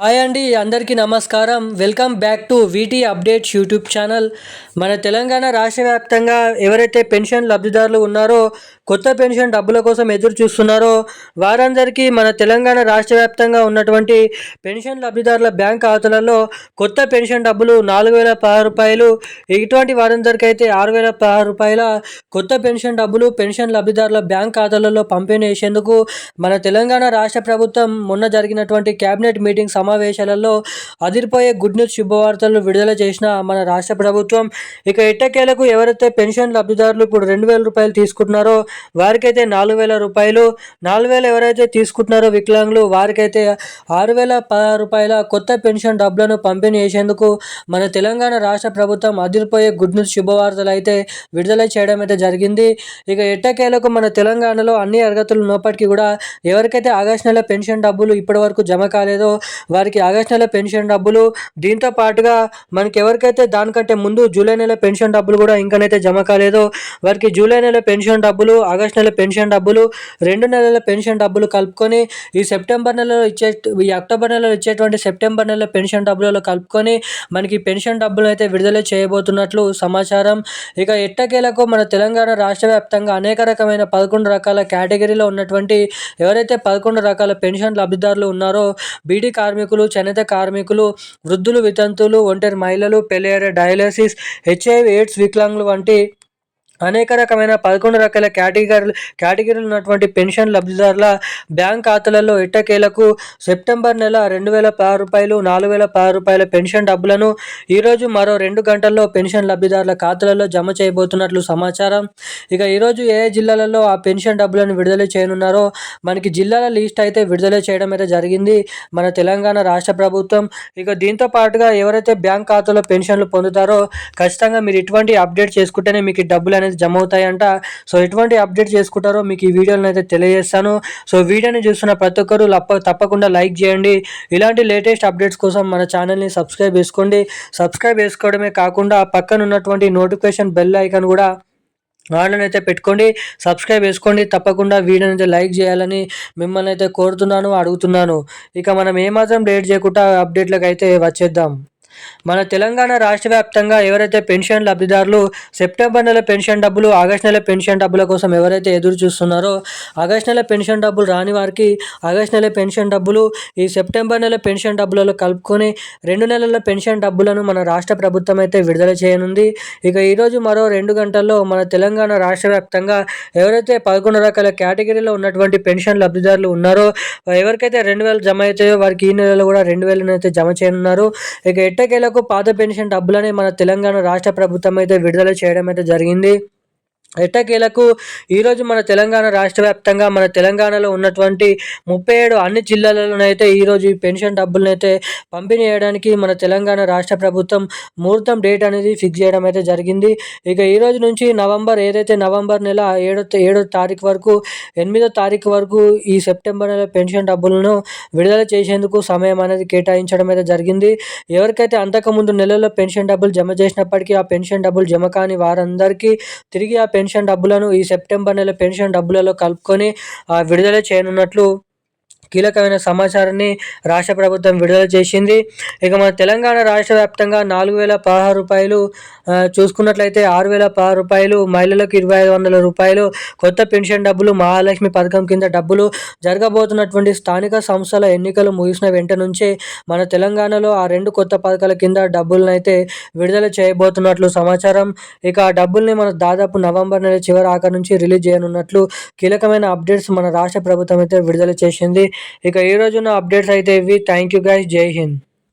Hi అండి అందరికీ నమస్కారం. Welcome back to VT updates YouTube channel. మన తెలంగాణ రాష్ట్ర వ్యాప్తంగా ఎవరైతే పెన్షన్ లబ్ధిదారులు ఉన్నారో కొత్త పెన్షన్ డబ్బుల కోసం ఎదురు చూస్తున్నారో వారందరికీ మన తెలంగాణ రాష్ట్ర వ్యాప్తంగా ఉన్నటువంటి పెన్షన్ లబ్ధిదారుల బ్యాంక్ ఖాతాలలో కొత్త పెన్షన్ డబ్బులు నాలుగు వేల పదహారు రూపాయలు ఇటువంటి వారందరికీ అయితే ఆరు వేల పదహారు రూపాయల కొత్త పెన్షన్ డబ్బులు పెన్షన్ లబ్ధిదారుల బ్యాంక్ ఖాతాలలో పంపిణీ చేసేందుకు మన తెలంగాణ రాష్ట్ర ప్రభుత్వం మొన్న జరిగినటువంటి కేబినెట్ మీటింగ్ సమావేశాలలో అదిరిపోయే గుడ్ న్యూస్ శుభవార్తలు విడుదల చేసిన మన రాష్ట్ర ప్రభుత్వం. ఇక ఎట్టకేలకు ఎవరైతే పెన్షన్ లబ్ధిదారులు ఇప్పుడు రెండు వేల రూపాయలు తీసుకుంటున్నారో వారికైతే నాలుగు వేల రూపాయలు. నాలుగు వేలు ఎవరైతే తీసుకుంటున్నారో వికలాంగులు వారికైతే ఆరు వేల పదహారు రూపాయల కొత్త పెన్షన్ డబ్బులను పంపిణీ చేసేందుకు మన తెలంగాణ రాష్ట్ర ప్రభుత్వం అదిరిపోయే గుడ్ న్యూస్ శుభవార్తలు అయితే విడుదల చేయడం అయితే జరిగింది. ఇక ఎట్టకేలకు మన తెలంగాణలో అన్ని అర్హతలు ఉన్నప్పటికీ కూడా ఎవరికైతే ఆగస్టు నెల పెన్షన్ డబ్బులు ఇప్పటి వరకు జమ కాలేదో వారికి ఆగస్ట్ నెల పెన్షన్ డబ్బులు. దీంతో పాటుగా మనకి ఎవరికైతే దానికంటే ముందు జూలై నెల పెన్షన్ డబ్బులు కూడా ఇంకనైతే జమ కాలేదో. వారికి జూలై నెల పెన్షన్ డబ్బులు ఆగస్ట్ నెల పెన్షన్ డబ్బులు రెండు నెలల పెన్షన్ డబ్బులు కలుపుకొని ఈ సెప్టెంబర్ నెలలో ఇచ్చే ఈ అక్టోబర్ నెలలో ఇచ్చేటువంటి సెప్టెంబర్ నెల పెన్షన్ డబ్బులలో కలుపుకొని మనకి పెన్షన్ డబ్బులు అయితే విడుదల చేయబోతున్నట్లు సమాచారం. ఇక ఎట్టకేలకు మన తెలంగాణ రాష్ట్ర వ్యాప్తంగా అనేక రకమైన పదకొండు రకాల కేటగిరీలో ఉన్నటువంటి ఎవరైతే పదకొండు రకాల పెన్షన్ లబ్ధిదారులు ఉన్నారో బీడీ కార్మికులు కార్మికులు చేనేత కార్మికులు వృద్ధులు వితంతువులు ఒంటరి మహిళలు పెళ్ళయ్యారే డయాలసిస్ హెచ్ఐవి ఎయిడ్స్ వికలాంగులు వంటి అనేక రకమైన పదకొండు రకాల కేటగిరీలు కేటగిరీలు ఉన్నటువంటి పెన్షన్ లబ్ధిదారుల బ్యాంక్ ఖాతాలలో ఎట్టకేలకు సెప్టెంబర్ నెల రెండు వేల పది రూపాయలు నాలుగు వేల పది రూపాయల పెన్షన్ డబ్బులను ఈరోజు మరో రెండు గంటల్లో పెన్షన్ లబ్ధిదారుల ఖాతాలలో జమ చేయబోతున్నట్లు సమాచారం. ఇక ఈరోజు ఏ జిల్లాలలో ఆ పెన్షన్ డబ్బులను విడుదల చేయనున్నారో మనకి జిల్లాల లిస్ట్ అయితే విడుదల చేయడం అయితే జరిగింది. మన తెలంగాణ రాష్ట్ర ప్రభుత్వం ఇక దీంతో పాటుగా ఎవరైతే బ్యాంక్ ఖాతాలో పెన్షన్లు పొందుతారో ఖచ్చితంగా మీరు ఇటువంటి అప్డేట్ చేసుకుంటేనే మీకు డబ్బులు అనేది జమ అవుతాయంట సో ఎటువంటి అప్డేట్ చేసుకుంటారో మీకు ఈ వీడియోలను అయితే తెలియజేస్తాను. సో వీడియోని చూస్తున్న ప్రతి ఒక్కరు తప్పకుండా లైక్ చేయండి. ఇలాంటి లేటెస్ట్ అప్డేట్స్ కోసం మన ఛానల్ని సబ్స్క్రైబ్ చేసుకోండి. సబ్స్క్రైబ్ చేసుకోవడమే కాకుండా పక్కన ఉన్నటువంటి నోటిఫికేషన్ బెల్ ఐకాన్ కూడా ఆన్లైన్ అయితే పెట్టుకోండి. సబ్స్క్రైబ్ చేసుకోండి. తప్పకుండా వీడియోని అయితే లైక్ చేయాలని మిమ్మల్ని అయితే కోరుతున్నాను అడుగుతున్నాను. ఇక మనం ఏమాత్రం లేట్ చేయకుండా అప్డేట్లకు అయితే వచ్చేద్దాం. మన తెలంగాణ రాష్ట్ర వ్యాప్తంగా ఎవరైతే పెన్షన్ లబ్ధిదారులు సెప్టెంబర్ నెల పెన్షన్ డబ్బులు ఆగస్ట్ నెల పెన్షన్ డబ్బుల కోసం ఎవరైతే ఎదురు చూస్తున్నారో ఆగస్ట్ నెల పెన్షన్ డబ్బులు రాని వారికి ఆగస్ట్ నెల పెన్షన్ డబ్బులు ఈ సెప్టెంబర్ నెల పెన్షన్ డబ్బులలో కలుపుకొని రెండు నెలల పెన్షన్ డబ్బులను మన రాష్ట్ర ప్రభుత్వం అయితే విడుదల చేయనుంది. ఇక ఈరోజు మరో రెండు గంటల్లో మన తెలంగాణ రాష్ట్ర వ్యాప్తంగా ఎవరైతే పదకొండు రకాల కేటగిరీలో ఉన్నటువంటి పెన్షన్ లబ్ధిదారులు ఉన్నారో ఎవరికైతే రెండు వేలు జమ అవుతాయో వారికి ఈ నెలలో కూడా రెండు వేలను అయితే జమ చేయనున్నారు. ఇక ఎట్ట ఎట్టకేలకు పాత పెన్షన్ డబ్బులని మన తెలంగాణ రాష్ట్ర ప్రభుత్వం అయితే విడుదల చేయడం అయితే జరిగింది. ఎట్టకేలకు ఈరోజు మన తెలంగాణ రాష్ట్ర వ్యాప్తంగా మన తెలంగాణలో ఉన్నటువంటి ముప్పై ఏడు అన్ని జిల్లాలలోనైతే ఈరోజు ఈ పెన్షన్ డబ్బులనైతే పంపిణీ చేయడానికి మన తెలంగాణ రాష్ట్ర ప్రభుత్వం ముహూర్తం డేట్ అనేది ఫిక్స్ చేయడం అయితే జరిగింది. ఇక ఈ రోజు నుంచి నవంబర్ ఏదైతే నవంబర్ నెల ఏడో ఏడో తారీఖు వరకు ఎనిమిదో తారీఖు వరకు ఈ సెప్టెంబర్ నెల పెన్షన్ డబ్బులను విడుదల చేసేందుకు సమయం అనేది కేటాయించడం అయితే జరిగింది. ఎవరికైతే అంతకుముందు నెలలో పెన్షన్ డబ్బులు జమ చేసినప్పటికీ ఆ పెన్షన్ డబ్బులు జమ కాని వారందరికీ తిరిగి ఆ పెన్షన్ పెన్షన్ డబ్బులను ఈ సెప్టెంబర్ నెల పెన్షన్ డబ్బులలో కలుపుకొని విడుదల చేయనున్నట్లు కీలకమైన సమాచారాన్ని రాష్ట్ర ప్రభుత్వం విడుదల చేసింది. ఇక మన తెలంగాణ రాష్ట్ర వ్యాప్తంగా నాలుగు వేల పదహారు రూపాయలు చూసుకున్నట్లయితే ఆరు వేల పదహారు రూపాయలు మహిళలకు ఇరవై ఐదు వందల రూపాయలు కొత్త పెన్షన్ డబ్బులు మహాలక్ష్మి పథకం కింద డబ్బులు జరగబోతున్నటువంటి స్థానిక సంస్థల ఎన్నికలు ముగిసిన వెంట నుంచే మన తెలంగాణలో ఆ రెండు కొత్త పథకాల కింద డబ్బులను అయితే విడుదల చేయబోతున్నట్లు సమాచారం. ఇక ఆ డబ్బుల్ని మన దాదాపు నవంబర్ నెల చివరి ఆఖరి నుంచి రిలీజ్ చేయనున్నట్లు కీలకమైన అప్డేట్స్ మన రాష్ట్ర ప్రభుత్వం అయితే విడుదల చేసింది. ఇక ఈ రోజున అప్డేట్స్ అయితే ఇవి థ్యాంక్ యూ గైస్ జై హింద్